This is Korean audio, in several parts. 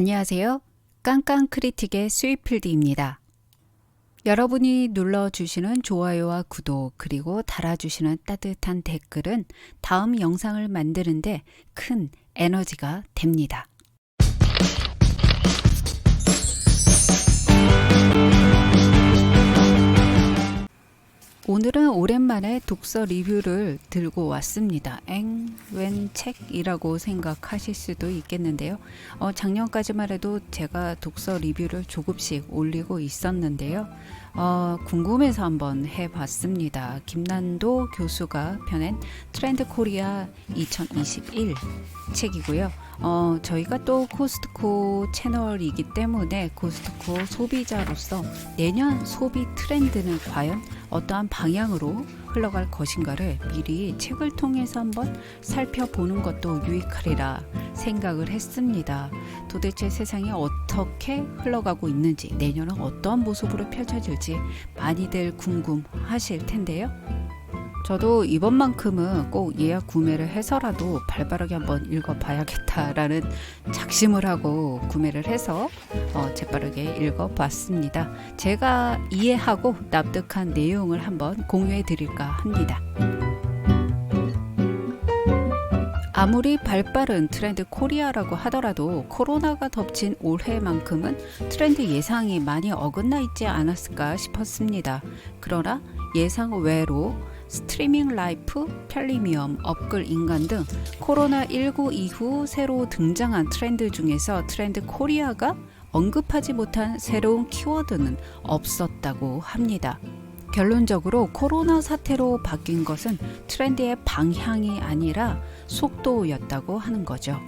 안녕하세요. 깡깡 크리틱의 스위필드입니다. 여러분이 눌러주시는 좋아요와 구독, 그리고 달아주시는 따뜻한 댓글은 다음 영상을 만드는데 큰 에너지가 됩니다. 오늘은 오랜만에 독서 리뷰를 들고 왔습니다. 엥, 웬 책이라고 생각하실 수도 있겠는데요. 어, 작년까지만 해도 제가 독서 리뷰를 조금씩 올리고 있었는데요. 어, 궁금해서 한번 해봤습니다. 김난도 교수가 펴낸 트렌드 코리아 2021 책이고요. 어, 저희가 또 코스트코 채널이기 때문에 코스트코 소비자로서 내년 소비 트렌드는 과연 어떠한 방향으로 흘러갈 것인가를 미리 책을 통해서 한번 살펴보는 것도 유익하리라 생각을 했습니다. 도대체 세상이 어떻게 흘러가고 있는지, 내년은 어떠한 모습으로 펼쳐질지 많이들 궁금하실 텐데요. 저도 이번만큼은 꼭 예약 구매를 해서라도 발바르게 한번 읽어봐야겠다라는 작심을 하고 구매를 해서 어, 재빠르게 읽어봤습니다. 제가 이해하고 납득한 내용을 한번 공유해 드릴까 합니다. 아무리 발빠른 트렌드 코리아라고 하더라도 코로나가 덮친 올해만큼은 트렌드 예상이 많이 어긋나 있지 않았을까 싶었습니다. 그러나 예상 외로 스트리밍 라이프, 편리미엄, 업글 인간 등 코로나19 이후 새로 등장한 트렌드 중에서 트렌드 코리아가 언급하지 못한 새로운 키워드는 없었다고 합니다. 결론적으로 코로나 사태로 바뀐 것은 트렌드의 방향이 아니라 속도였다고 하는 거죠.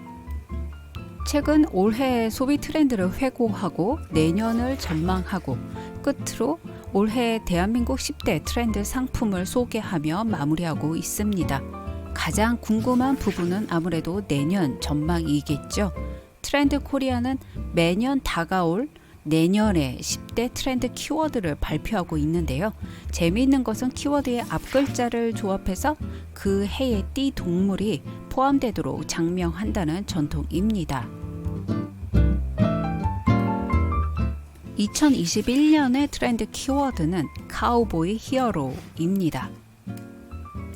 최근 올해의 소비 트렌드를 회고하고 내년을 전망하고 끝으로 올해 대한민국 10대 트렌드 상품을 소개하며 마무리하고 있습니다. 가장 궁금한 부분은 아무래도 내년 전망이겠죠. 트렌드 코리아는 매년 다가올 내년의 10대 트렌드 키워드를 발표하고 있는데요. 재미있는 것은 키워드의 앞글자를 조합해서 그 해의 띠 동물이 포함되도록 장명한다는 전통입니다. 2021년의 트렌드 키워드는 카우보이 히어로입니다.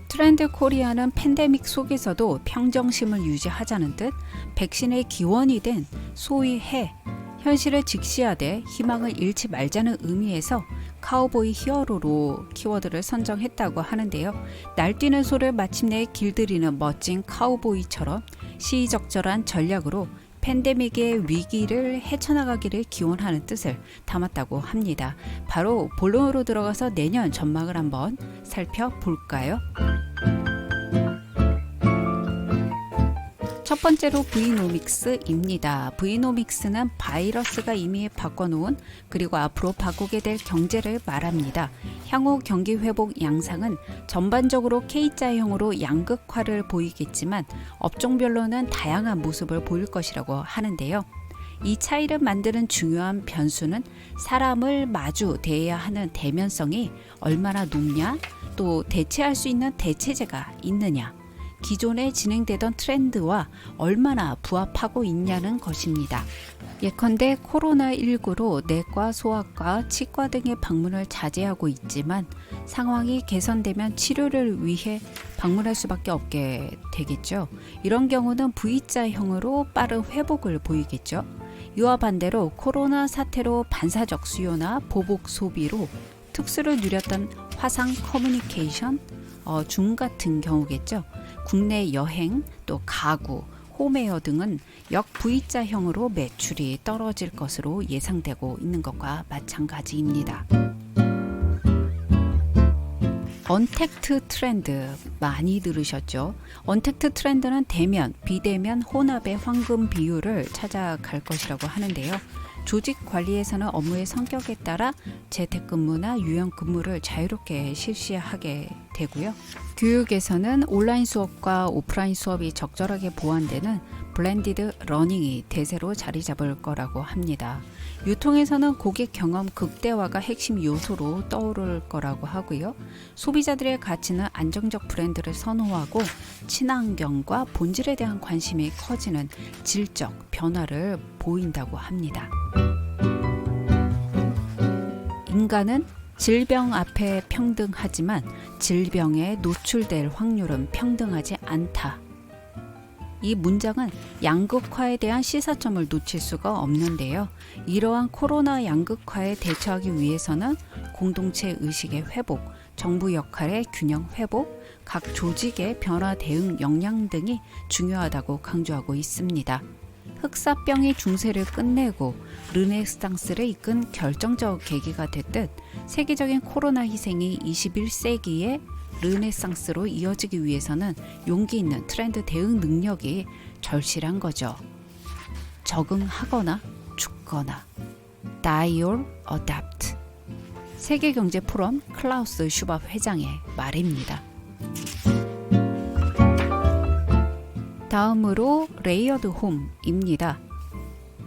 트렌드 코리아는 팬데믹 속에서도 평정심을 유지하자는 듯 백신의 기원이 된 소위 해, 현실을 직시하되 희망을 잃지 말자는 의미에서 카우보이 히어로로 키워드를 선정했다고 하는데요. 날뛰는 소를 마침내 길들이는 멋진 카우보이처럼 시의적절한 전략으로 팬데믹의 위기를 헤쳐나가기를 기원하는 뜻을 담았다고 합니다. 바로 본론으로 들어가서 내년 전망을 한번 살펴볼까요? 첫 번째로 브이노믹스입니다. 브이노믹스는 바이러스가 이미 바꿔놓은 그리고 앞으로 바꾸게 될 경제를 말합니다. 향후 경기 회복 양상은 전반적으로 K자형으로 양극화를 보이겠지만 업종별로는 다양한 모습을 보일 것이라고 하는데요. 이 차이를 만드는 중요한 변수는 사람을 마주 대해야 하는 대면성이 얼마나 높냐, 또 대체할 수 있는 대체제가 있느냐. 기존에 진행되던 트렌드와 얼마나 부합하고 있냐는 것입니다. 예컨대 코로나19로 내과, 소아과, 치과 등의 방문을 자제하고 있지만 상황이 개선되면 치료를 위해 방문할 수밖에 없게 되겠죠. 이런 경우는 V자형으로 빠른 회복을 보이겠죠. 이와 반대로 코로나 사태로 반사적 수요나 보복 소비로 특수를 누렸던 화상 커뮤니케이션, 어, 줌 같은 경우겠죠. 국내 여행, 또 가구, 홈웨어 등은 역 V자형으로 매출이 떨어질 것으로 예상되고 있는 것과 마찬가지입니다. 언택트 트렌드 많이 들으셨죠? 언택트 트렌드는 대면, 비대면 혼합의 황금 비율을 찾아갈 것이라고 하는데요. 조직 관리에서는 업무의 성격에 따라 재택근무나 유연근무를 자유롭게 실시하게 되고요. 교육에서는 온라인 수업과 오프라인 수업이 적절하게 보완되는 블렌디드 러닝이 대세로 자리 잡을 거라고 합니다. 유통에서는 고객 경험 극대화가 핵심 요소로 떠오를 거라고 하고요. 소비자들의 가치는 안정적 브랜드를 선호하고 친환경과 본질에 대한 관심이 커지는 질적 변화를 보인다고 합니다. 인간은 질병 앞에 평등하지만 질병에 노출될 확률은 평등하지 않다. 이 문장은 양극화에 대한 시사점을 놓칠 수가 없는데요. 이러한 코로나 양극화에 대처하기 위해서는 공동체 의식의 회복, 정부 역할의 균형 회복, 각 조직의 변화 대응 역량 등이 중요하다고 강조하고 있습니다. 흑사병이 중세를 끝내고 르네상스를 이끈 결정적 계기가 됐듯 세계적인 코로나 희생이 21세기의 르네상스로 이어지기 위해서는 용기 있는 트렌드 대응 능력이 절실한 거죠. 적응하거나 죽거나 Die or Adapt 세계경제 포럼 클라우스 슈밥 회장의 말입니다. 다음으로 레이어드 홈입니다.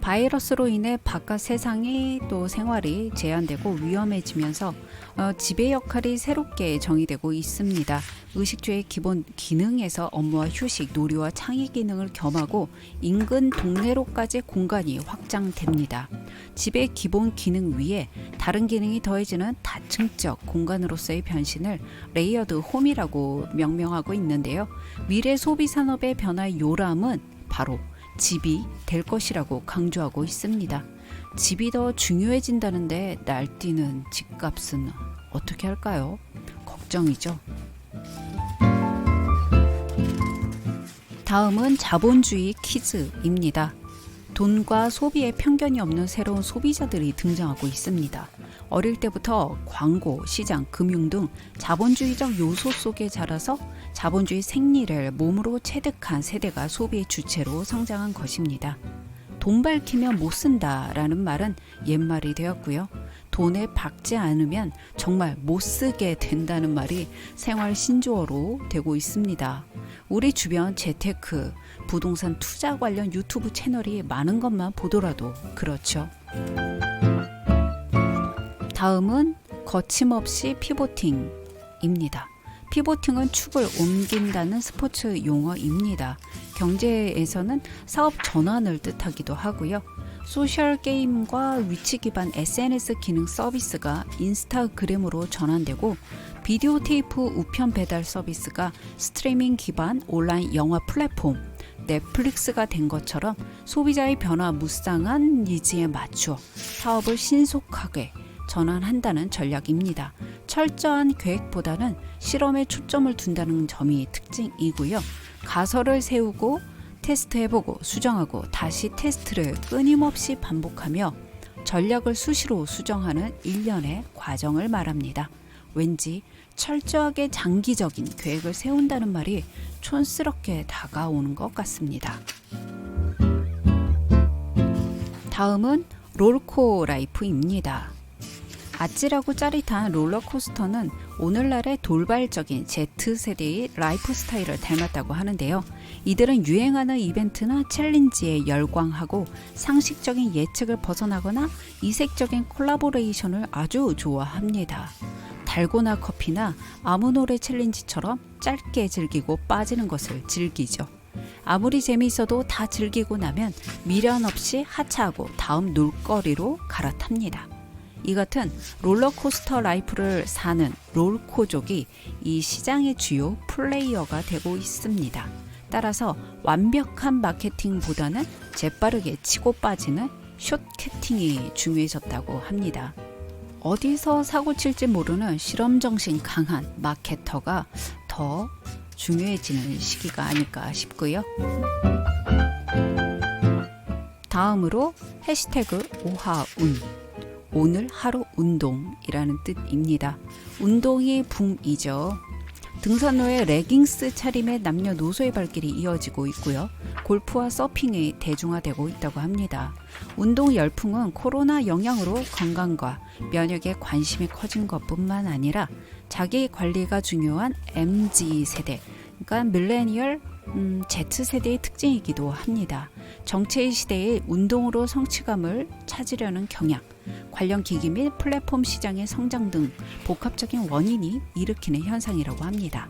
바이러스로 인해 바깥 세상이 또 생활이 제한되고 위험해지면서 어, 지배 역할이 새롭게 정의되고 있습니다. 의식주의 기본 기능에서 업무와 휴식, 놀이와 창의 기능을 겸하고 인근 동네로까지 공간이 확장됩니다. 집의 기본 기능 위에 다른 기능이 더해지는 다층적 공간으로서의 변신을 레이어드 홈이라고 명명하고 있는데요. 미래 소비 산업의 변화의 요람은 바로 집이 될 것이라고 강조하고 있습니다. 집이 더 중요해진다는데 날뛰는 집값은 어떻게 할까요? 걱정이죠. 다음은 자본주의 퀴즈입니다. 돈과 소비에 편견이 없는 새로운 소비자들이 등장하고 있습니다. 어릴 때부터 광고, 시장, 금융 등 자본주의적 요소 속에 자라서 자본주의 생리를 몸으로 체득한 세대가 소비의 주체로 성장한 것입니다. 돈 밝히면 못 쓴다라는 말은 옛말이 되었고요. 돈에 박지 않으면 정말 못 쓰게 된다는 말이 생활 신조어로 되고 있습니다. 우리 주변 재테크, 부동산 투자 관련 유튜브 채널이 많은 것만 보더라도 그렇죠. 다음은 거침없이 피보팅입니다. 피보팅은 축을 옮긴다는 스포츠 용어입니다. 경제에서는 사업 전환을 뜻하기도 하고요. 소셜 게임과 위치 기반 SNS 기능 서비스가 인스타그램으로 전환되고 비디오 테이프 우편 배달 서비스가 스트리밍 기반 온라인 영화 플랫폼 넷플릭스가 된 것처럼 소비자의 변화 무쌍한 니즈에 맞추어 사업을 신속하게 전환한다는 전략입니다. 철저한 계획보다는 실험에 초점을 둔다는 점이 특징이고요. 가설을 세우고 테스트해보고 수정하고 다시 테스트를 끊임없이 반복하며 전략을 수시로 수정하는 일련의 과정을 말합니다. 왠지 철저하게 장기적인 계획을 세운다는 말이 촌스럽게 다가오는 것 같습니다. 다음은 롤코 라이프입니다. 아찔하고 짜릿한 롤러코스터는 오늘날의 돌발적인 Z세대의 라이프 스타일을 닮았다고 하는데요. 이들은 유행하는 이벤트나 챌린지에 열광하고 상식적인 예측을 벗어나거나 이색적인 콜라보레이션을 아주 좋아합니다. 달고나 커피나 아무 노래 챌린지처럼 짧게 즐기고 빠지는 것을 즐기죠. 아무리 재미있어도 다 즐기고 나면 미련 없이 하차하고 다음 놀거리로 갈아탑니다. 이 같은 롤러코스터 라이프를 사는 롤코족이 이 시장의 주요 플레이어가 되고 있습니다. 따라서 완벽한 마케팅보다는 재빠르게 치고 빠지는 숏캐팅이 중요해졌다고 합니다. 어디서 사고 칠지 모르는 실험 정신 강한 마케터가 더 중요해지는 시기가 아닐까 싶고요. 다음으로 해시태그 오하운 오늘 하루 운동이라는 뜻입니다. 운동이 붐이죠. 등산로에 레깅스 차림의 남녀노소의 발길이 이어지고 있고요. 골프와 서핑이 대중화되고 있다고 합니다. 운동 열풍은 코로나 영향으로 건강과 면역에 관심이 커진 것뿐만 아니라 자기 관리가 중요한 MZ 세대, 그러니까 밀레니얼 음, Z세대의 특징이기도 합니다. 정체의 시대에 운동으로 성취감을 찾으려는 경향, 관련 기기 및 플랫폼 시장의 성장 등 복합적인 원인이 일으키는 현상이라고 합니다.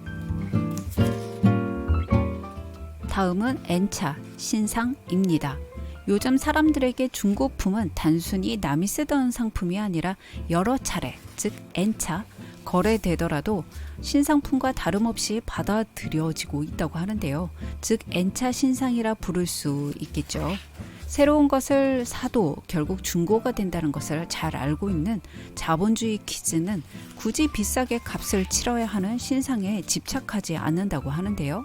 다음은 N차 신상입니다. 요즘 사람들에게 중고품은 단순히 남이 쓰던 상품이 아니라 여러 차례, 즉 N차 거래되더라도 신상품과 다름없이 받아들여지고 있다고 하는데요. 즉 N차 신상이라 부를 수 있겠죠. 새로운 것을 사도 결국 중고가 된다는 것을 잘 알고 있는 자본주의 키즈는 굳이 비싸게 값을 치러야 하는 신상에 집착하지 않는다고 하는데요.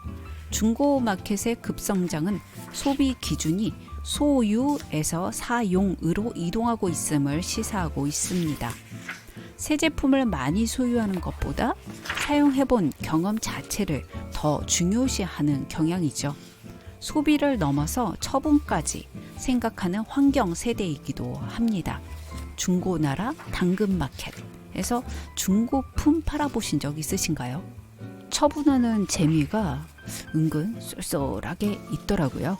중고 마켓의 급성장은 소비 기준이 소유에서 사용으로 이동하고 있음을 시사하고 있습니다. 새 제품을 많이 소유하는 것보다 사용해본 경험 자체를 더 중요시하는 경향이죠. 소비를 넘어서 처분까지 생각하는 환경 세대이기도 합니다. 중고나라 당근마켓에서 중고품 팔아보신 적 있으신가요? 처분하는 재미가 은근 쏠쏠하게 있더라고요.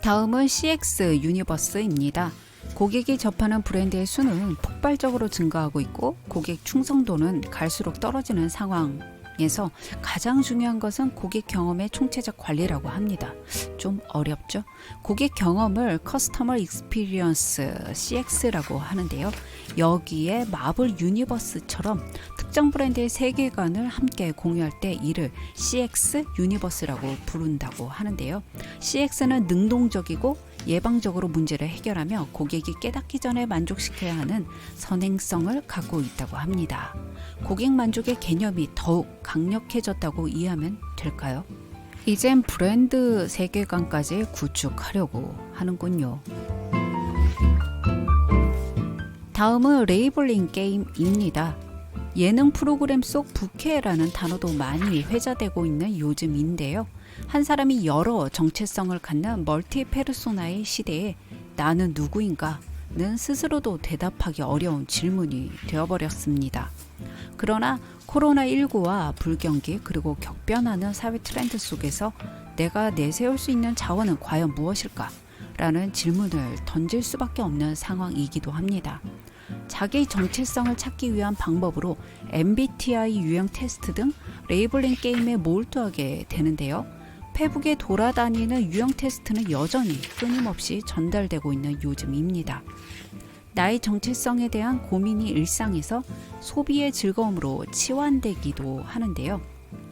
다음은 CX 유니버스입니다. 고객이 접하는 브랜드의 수는 폭발적으로 증가하고 있고 고객 충성도는 갈수록 떨어지는 상황 에서 가장 중요한 것은 고객 경험의 총체적 관리라고 합니다. 좀 어렵죠? 고객 경험을 커스터머 익스피리언스 CX라고 하는데요. 여기에 마블 유니버스처럼 특정 브랜드의 세계관을 함께 공유할 때 이를 CX 유니버스라고 부른다고 하는데요. CX는 능동적이고 예방적으로 문제를 해결하며 고객이 깨닫기 전에 만족시켜야 하는 선행성을 갖고 있다고 합니다. 고객 만족의 개념이 더욱 강력해졌다고 이해하면 될까요? 이젠 브랜드 세계관까지 구축하려고 하는군요. 다음은 레이블링 게임입니다. 예능 프로그램 속 부캐라는 단어도 많이 회자되고 있는 요즘인데요. 한 사람이 여러 정체성을 갖는 멀티 페르소나의 시대에 나는 누구인가는 스스로도 대답하기 어려운 질문이 되어버렸습니다. 그러나 코로나19와 불경기 그리고 격변하는 사회 트렌드 속에서 내가 내세울 수 있는 자원은 과연 무엇일까? 라는 질문을 던질 수밖에 없는 상황이기도 합니다. 자기 정체성을 찾기 위한 방법으로 MBTI 유형 테스트 등 레이블링 게임에 몰두하게 되는데요. 페북에 돌아다니는 유형 테스트는 여전히 끊임없이 전달되고 있는 요즘입니다. 나의 정체성에 대한 고민이 일상에서 소비의 즐거움으로 치환되기도 하는데요.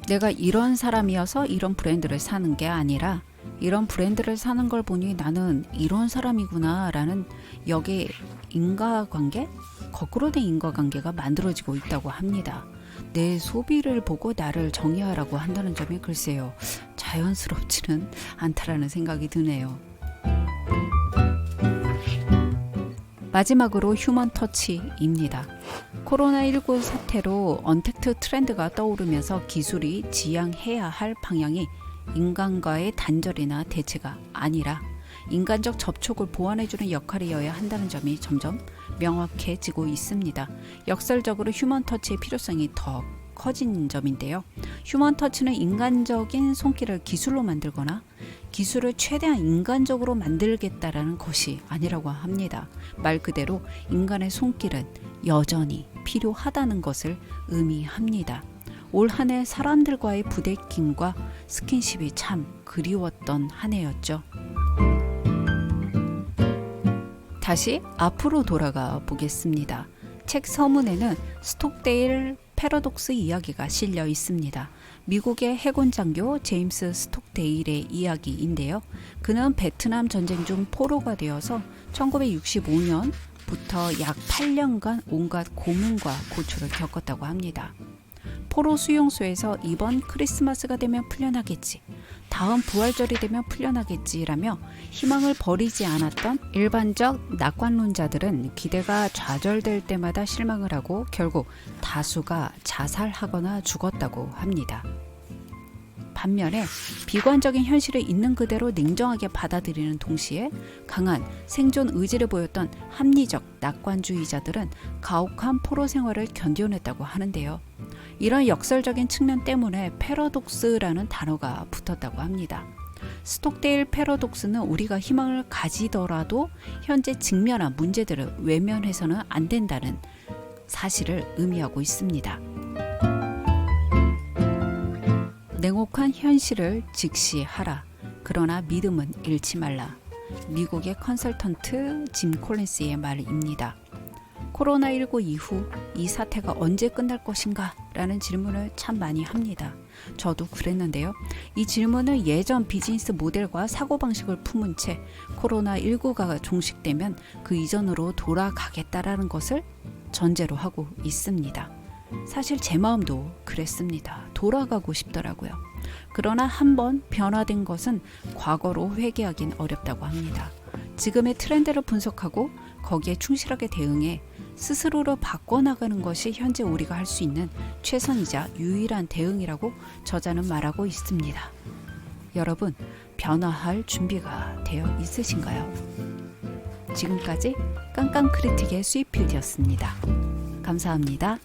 내가 이런 사람이어서 이런 브랜드를 사는 게 아니라 이런 브랜드를 사는 걸 보니 나는 이런 사람이구나 라는 역의 인과관계? 거꾸로 된 인과관계가 만들어지고 있다고 합니다. 내 소비를 보고 나를 정의하라고 한다는 점이 글쎄요. 자연스럽지는 않다라는 생각이 드네요. 마지막으로 휴먼 터치입니다. 코로나19 사태로 언택트 트렌드가 떠오르면서 기술이 지향해야 할 방향이 인간과의 단절이나 대체가 아니라 인간적 접촉을 보완해주는 역할이어야 한다는 점이 점점 명확해지고 있습니다. 역설적으로 휴먼 터치의 필요성이 더 커진 점인데요. 휴먼 터치는 인간적인 손길을 기술로 만들거나 기술을 최대한 인간적으로 만들겠다라는 것이 아니라고 합니다. 말 그대로 인간의 손길은 여전히 필요하다는 것을 의미합니다. 올 한 해 사람들과의 부대낌과 스킨십이 참 그리웠던 한 해였죠. 다시 앞으로 돌아가 보겠습니다. 책 서문에는 스톡데일 패러독스 이야기가 실려 있습니다. 미국의 해군 장교 제임스 스톡데일의 이야기인데요. 그는 베트남 전쟁 중 포로가 되어서 1965년부터 약 8년간 온갖 고문과 고초를 겪었다고 합니다. 포로 수용소에서 이번 크리스마스가 되면 풀려나겠지. 다음 부활절이 되면 풀려나겠지라며 희망을 버리지 않았던 일반적 낙관론자들은 기대가 좌절될 때마다 실망을 하고 결국 다수가 자살하거나 죽었다고 합니다. 반면에 비관적인 현실을 있는 그대로 냉정하게 받아들이는 동시에 강한 생존 의지를 보였던 합리적 낙관주의자들은 가혹한 포로 생활을 견뎌냈다고 하는데요. 이런 역설적인 측면 때문에 패러독스라는 단어가 붙었다고 합니다. 스톡데일 패러독스는 우리가 희망을 가지더라도 현재 직면한 문제들을 외면해서는 안 된다는 사실을 의미하고 있습니다. 냉혹한 현실을 직시하라. 그러나 믿음은 잃지 말라. 미국의 컨설턴트 짐 콜린스의 말입니다. 코로나19 이후 이 사태가 언제 끝날 것인가? 라는 질문을 참 많이 합니다. 저도 그랬는데요. 이 질문은 예전 비즈니스 모델과 사고방식을 품은 채 코로나19가 종식되면 그 이전으로 돌아가겠다라는 것을 전제로 하고 있습니다. 사실 제 마음도 그랬습니다. 돌아가고 싶더라고요. 그러나 한번 변화된 것은 과거로 회귀하긴 어렵다고 합니다. 지금의 트렌드를 분석하고 거기에 충실하게 대응해 스스로를 바꿔나가는 것이 현재 우리가 할 수 있는 최선이자 유일한 대응이라고 저자는 말하고 있습니다. 여러분, 변화할 준비가 되어 있으신가요? 지금까지 깡깡 크리틱의 수입필드였습니다. 감사합니다.